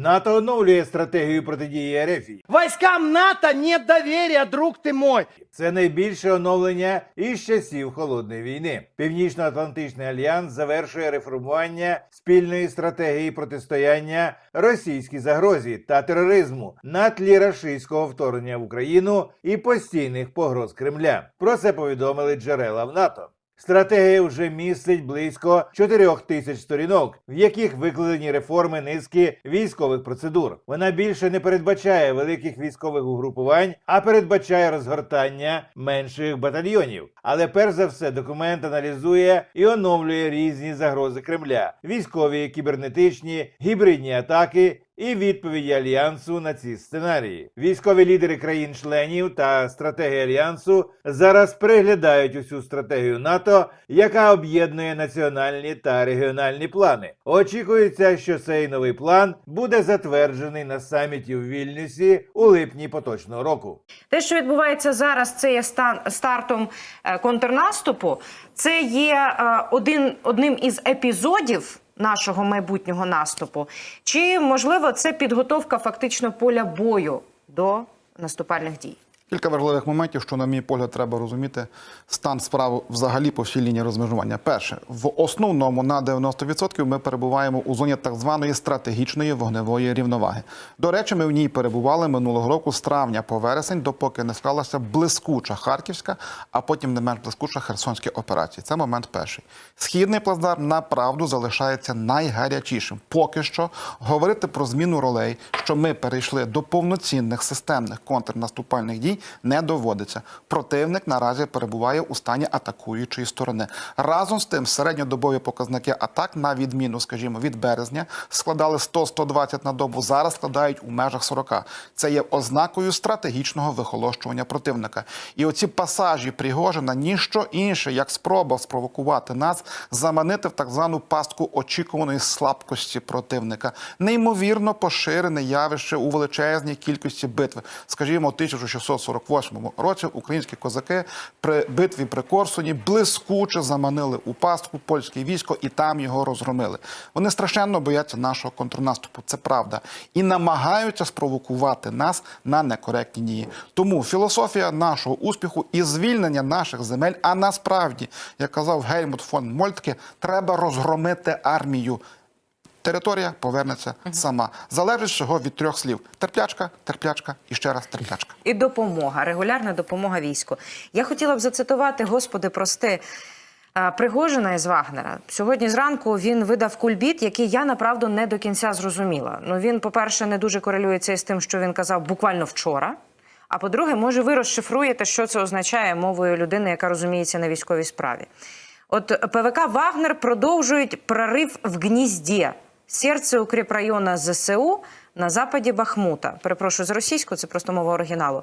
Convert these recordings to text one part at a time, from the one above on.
НАТО оновлює стратегію протидії РФ. Войскам НАТО нет доверия, друг ты мой. Це найбільше оновлення із часів холодної війни. Північно-Атлантичний альянс завершує реформування спільної стратегії протистояння російській загрозі та тероризму на тлі рашистського вторгнення в Україну і постійних погроз Кремля. Про це повідомили джерела в НАТО. Стратегія вже містить близько 4 тисяч сторінок, в яких викладені реформи низки військових процедур. Вона більше не передбачає великих військових угрупувань, а передбачає розгортання менших батальйонів. Але перш за все документ аналізує і оновлює різні загрози Кремля: військові, кібернетичні, гібридні атаки. І відповіді альянсу на ці сценарії. Військові лідери країн-членів та стратегії альянсу зараз переглядають усю стратегію НАТО, яка об'єднує національні та регіональні плани. Очікується, що цей новий план буде затверджений на саміті у Вільнюсі у липні поточного року. Те, що відбувається зараз, це є стан стартом е, контрнаступу. Це є е, один одним із епізодів нашого майбутнього наступу. Чи можливо це підготовка фактично поля бою до наступальних дій? Кілька важливих моментів, що, на мій погляд, треба розуміти стан справ взагалі по всій лінії розмежування. Перше, в основному на 90% ми перебуваємо у зоні так званої стратегічної вогневої рівноваги. До речі, ми в ній перебували минулого року з травня по вересень, допоки не склалася блискуча харківська, а потім не менш блискуча херсонська операція. Це момент перший. Східний плацдарм направду залишається найгарячішим. Поки що говорити про зміну ролей, що ми перейшли до повноцінних системних контрнаступальних дій, не доводиться. Противник наразі перебуває у стані атакуючої сторони. Разом з тим, середньодобові показники атак, на відміну, скажімо, від березня, складали 100-120 на добу. Зараз складають у межах 40. Це є ознакою стратегічного вихолощування противника. І оці пасажі Пригожина ніщо інше, як спроба спровокувати нас, заманити в так звану пастку очікуваної слабкості противника. Неймовірно поширене явище у величезній кількості битв. Скажімо, 1640 1948 році українські козаки при битві при Корсуні блискуче заманили у пастку польське військо і там його розгромили. Вони страшенно бояться нашого контрнаступу. Це правда, і намагаються спровокувати нас на некоректні дії. Тому філософія нашого успіху і звільнення наших земель. А насправді, як казав Гельмут фон Мольтке, треба розгромити армію. Територія повернеться сама. Залежить всього від трьох слів: терплячка, терплячка і ще раз терплячка. І допомога, регулярна допомога війську. Я хотіла б зацитувати, Господи, прости. е, Пригожина із Вагнера сьогодні зранку він видав кульбіт, який я направду не до кінця зрозуміла. Ну він, по-перше, не дуже корелюється із тим, що він казав буквально вчора. А по-друге, може, ви розшифруєте, що це означає мовою людини, яка розуміється на військовій справі. От ПВК Вагнер продовжують прорив в гнізді. Серце укріпрайона ЗСУ на западі Бахмута. Перепрошую з російською, це просто мова оригіналу.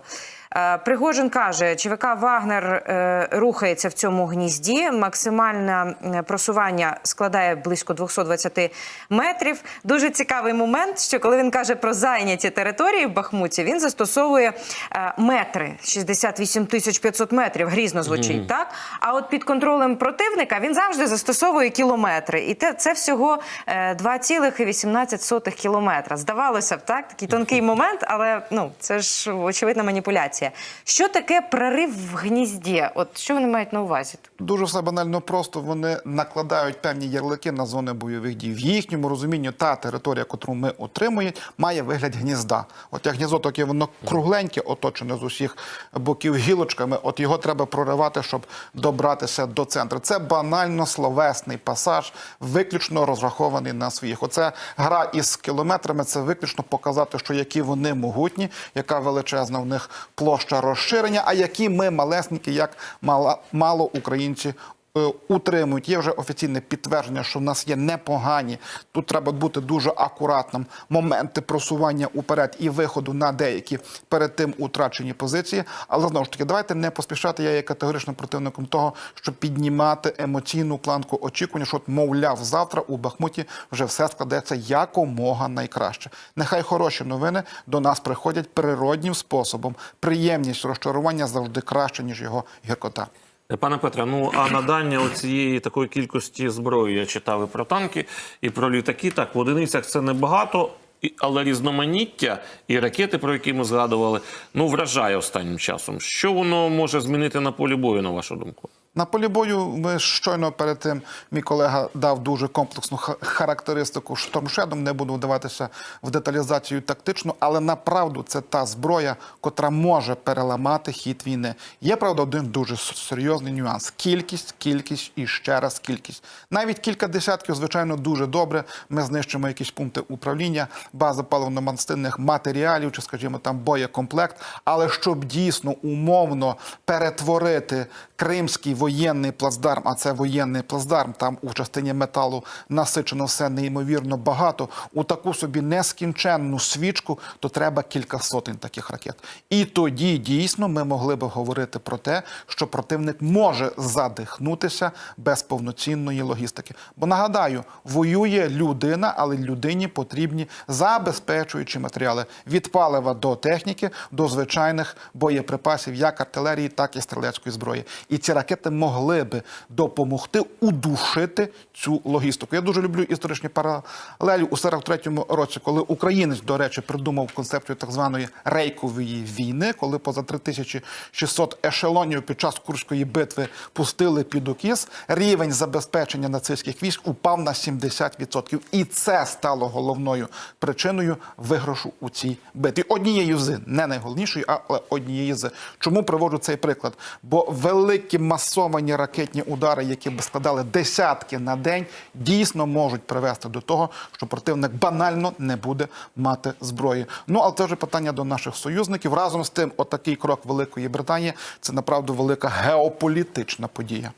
Е, Пригожин каже, ЧВК Вагнер е, рухається в цьому гнізді. Максимальне просування складає близько 220 метрів. Дуже цікавий момент, що коли він каже про зайняті території в Бахмуті, він застосовує е, метри 68 тисяч 500 метрів. Грізно звучить, так? А от під контролем противника він завжди застосовує кілометри. І це всього е, 2,18 кілометра. Здавалося б, так? Такий тонкий момент, але ну, це ж очевидна маніпуляція. Що таке прорив в гнізді? От що вони мають на увазі? Дуже все банально просто. Вони накладають певні ярлики на зони бойових дій. В їхньому розумінні та територія, яку ми отримуємо, має вигляд гнізда. От як гніздо, таке воно кругленьке, оточене з усіх боків гілочками. От його треба проривати, щоб добратися до центру. Це банально словесний пасаж, виключно розрахований на своїх. Оце гра із кілометрами. Це виключно показати, що які вони могутні, яка величезна в них площа розширення, а які ми малесенькі, як мало, мало українці. Е, Утримують є вже офіційне підтвердження, що в нас є непогані. Тут треба бути дуже акуратним. Моменти просування уперед і виходу на деякі перед тим утрачені позиції. Але знову ж таки, давайте не поспішати. Я є категоричним противником того, щоб піднімати емоційну планку очікування, що, мовляв, завтра у Бахмуті вже все складеться якомога найкраще. Нехай хороші новини до нас приходять природнім способом. Приємність розчарування завжди краще ніж його гіркота. Пане Петре, ну а надання цієї такої кількості зброї я читав і про танки, і про літаки. Так, в одиницях це небагато. Але різноманіття і ракети, про які ми згадували, ну вражає останнім часом. Що воно може змінити на полі бою, на вашу думку? На полі бою ми щойно перед тим мій колега дав дуже комплексну характеристику штормшедом. Не буду вдаватися в деталізацію тактичну, але направду це та зброя, котра може переламати хід війни. Є правда один дуже серйозний нюанс: кількість, кількість і ще раз кількість. Навіть кілька десятків, звичайно, дуже добре. Ми знищимо якісь пункти управління, бази паливно-мастинних матеріалів, чи, скажімо, там боєкомплект. Але щоб дійсно умовно перетворити кримський воєнний плацдарм, а це воєнний плацдарм, там у частині металу насичено все неймовірно багато. У таку собі нескінченну свічку, то треба кілька сотень таких ракет. І тоді дійсно ми могли би говорити про те, що противник може задихнутися без повноцінної логістики. Бо нагадаю, воює людина, але людині потрібні забезпечуючі матеріали від палива до техніки, до звичайних боєприпасів, як артилерії, так і стрілецької зброї. І ці ракети могли би допомогти удушити цю логістику. Я дуже люблю історичні паралелі у 43-му році, коли українець, до речі, придумав концепцію так званої рейкової війни, коли поза 3600 ешелонів під час Курської битви пустили під укіс, рівень забезпечення нацистських військ упав на 70%. І це стало головною причиною виграшу у цій битві. Однією з не найголовнішою, але однією з чому приводжу цей приклад? Бо великі масовані ракетні удари, які б складали десятки на день, дійсно можуть привести до того, що противник банально не буде мати зброї. Ну але це вже питання до наших союзників. Разом з тим, отакий крок Великої Британії це направду велика геополітична подія.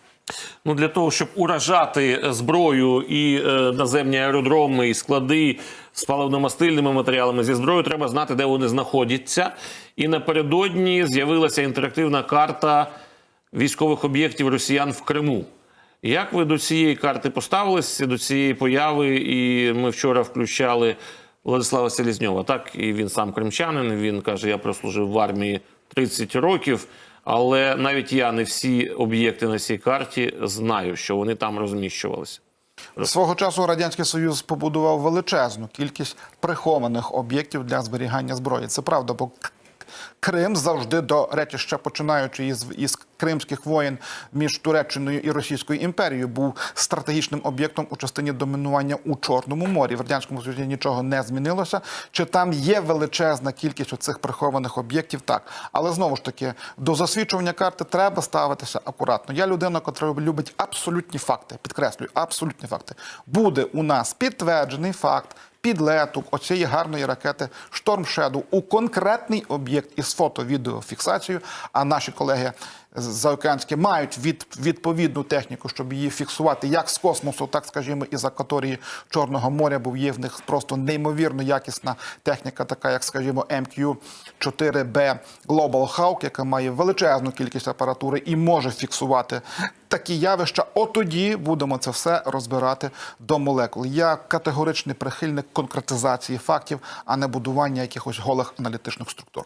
Ну для того, щоб уражати зброю і е, наземні аеродроми, і склади з паливно-мастильними матеріалами зі зброєю, треба знати, де вони знаходяться. І напередодні з'явилася інтерактивна карта військових об'єктів росіян в Криму. Як ви до цієї карти поставилися, до цієї появи? І ми вчора включали Владислава Селізньова. Так, і він сам кримчанин. Він каже: я прослужив в армії 30 років. Але навіть я не всі об'єкти на цій карті знаю, що вони там розміщувалися. Свого часу радянський союз побудував величезну кількість прихованих об'єктів для зберігання зброї. Це правда, бо Крим завжди до речі, ще починаючи із, із кримських воєн між Туреччиною і Російською імперією, був стратегічним об'єктом у частині домінування у Чорному морі. В радянському союзі нічого не змінилося. Чи там є величезна кількість оцих прихованих об'єктів? Так, але знову ж таки до засвідчування карти треба ставитися акуратно. Я людина, яка любить абсолютні факти. Підкреслюю, абсолютні факти. Буде у нас підтверджений факт підлету оцієї гарної ракети Storm Shadow у конкретний об'єкт із фото-відеофіксацією. А наші колеги заокеанські мають від, відповідну техніку, щоб її фіксувати як з космосу, так скажімо, із акваторії Чорного моря, бо є в них просто неймовірно якісна техніка, така як, скажімо, MQ-4B Global Hawk, яка має величезну кількість апаратури і може фіксувати такі явища. От тоді будемо це все розбирати до молекул. Я категоричний прихильник конкретизації фактів, а не будування якихось голих аналітичних структур.